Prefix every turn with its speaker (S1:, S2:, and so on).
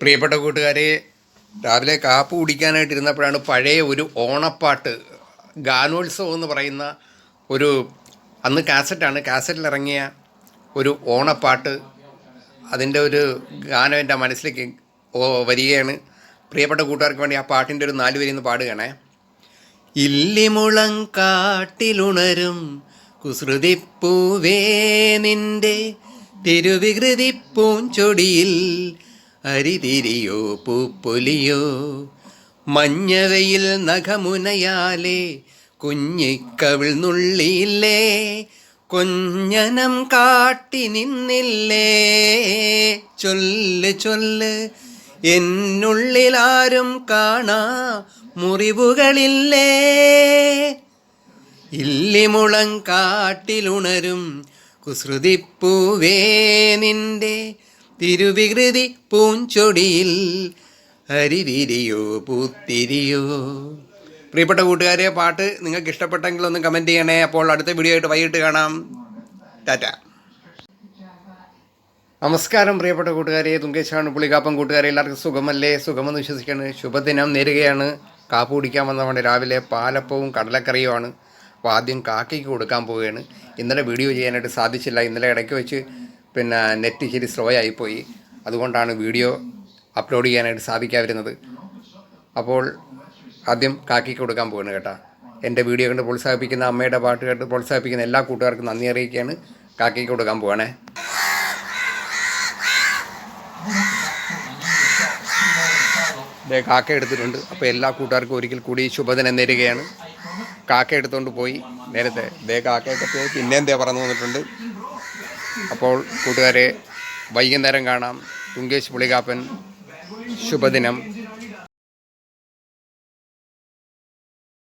S1: പ്രിയപ്പെട്ട കൂട്ടുകാരെ രാവിലെ കാപ്പ് കുടിക്കാനായിട്ട് ഇരുന്നപ്പോഴാണ് പഴയ ഒരു ഓണപ്പാട്ട് ഗാനോത്സവം എന്ന് പറയുന്ന ഒരു അന്ന് കാസറ്റാണ് കാസറ്റിൽ ഇറങ്ങിയ ഒരു ഓണപ്പാട്ട്. അതിന്റെ ഒരു ഗാനം എന്റെ മനസ്സിലേക്ക് വരികയാണ്. പ്രിയപ്പെട്ട കൂട്ടുകാർക്ക് വേണ്ടി ആ പാട്ടിന്റെ ഒരു നാല് വരി ഒന്ന് പാടുകയാണേ. ഇല്ലിമുളം കാട്ടിലുണരും കുസൃതിപ്പൂവേ നിന്റെ തിരുവികൃതി പൂഞ്ചൊടിയിൽ അരിതിരിയോ പൂപ്പൊലിയോ മഞ്ഞവയിൽ നഖമുനയാലേ കുഞ്ഞിക്കവിൾ കൊഞ്ഞനം കാട്ടി നിന്നില്ലേ. ചൊല്ല് ചൊല്ല് എന്നുള്ളിലാരും കാണാ മുറിവുകളില്ലേ. ഇല്ലിമുളം കാട്ടിലുണരും കുസൃതിപ്പൂവേ നിന്റെ തിരുവികൃതി പൂഞ്ചൊടിയിൽ അരിവിരിയോ പൂത്തിരിയോ. പ്രിയപ്പെട്ട കൂട്ടുകാരെ പാട്ട് നിങ്ങൾക്ക് ഇഷ്ടപ്പെട്ടെങ്കിൽ ഒന്ന് കമന്റ് ചെയ്യണേ. അപ്പോൾ അടുത്ത വീഡിയോ ആയിട്ട് വൈകിട്ട് കാണാം. ടാറ്റ. നമസ്കാരം പ്രിയപ്പെട്ട കൂട്ടുകാരെ. തുങ്കേശാണ് പുളികാപ്പം കൂട്ടുകാരെ. എല്ലാവർക്കും സുഖമല്ലേ? സുഖമെന്ന് വിശ്വസിക്കാണ്. ശുഭദിനം നേരുകയാണ്. കാപ്പ് കുടിക്കാൻ വന്നതുകൊണ്ട് രാവിലെ പാലപ്പവും കടലക്കറിയുമാണ് അപ്പോൾ ആദ്യം കാക്കയ്ക്ക് കൊടുക്കാൻ പോവുകയാണ്. ഇന്നലെ വീഡിയോ ചെയ്യാനായിട്ട് സാധിച്ചില്ല. ഇന്നലെ ഇടയ്ക്ക് വെച്ച് പിന്നെ നെറ്റ് ഇച്ചിരി സ്ലോ ആയിപ്പോയി അതുകൊണ്ടാണ് വീഡിയോ അപ്ലോഡ് ചെയ്യാനായിട്ട് സാധിക്കാതിരുന്നത്. അപ്പോൾ ആദ്യം കാക്കി കൊടുക്കാൻ പോകുന്നു കേട്ടോ. എന്റെ വീഡിയോ കണ്ട് പ്രോത്സാഹിപ്പിക്കുന്ന അമ്മയുടെ പാട്ട് കേട്ട് പ്രോത്സാഹിപ്പിക്കുന്ന എല്ലാ കൂട്ടുകാർക്കും നന്ദി അറിയിക്കുകയാണ്. കാക്കി കൊടുക്കാൻ പോവാണേ. ദേ കാക്ക എടുത്തിട്ടുണ്ട്. അപ്പോൾ എല്ലാ കൂട്ടുകാർക്കും ഒരിക്കൽ കൂടി ശുഭദിനം നേരുകയാണ്. കാക്ക എടുത്തുകൊണ്ട് പോയി. നേരത്തെ ദേ കാക്കയൊക്കെ പോയി. പിന്നെയും ദേ പറന്നു വന്നിട്ടുണ്ട്. അപ്പോൾ കൂട്ടുകാരെ വൈകുന്നേരം കാണാം. തുങ്കേശ് പുളികാപ്പൻ ശുഭദിനം.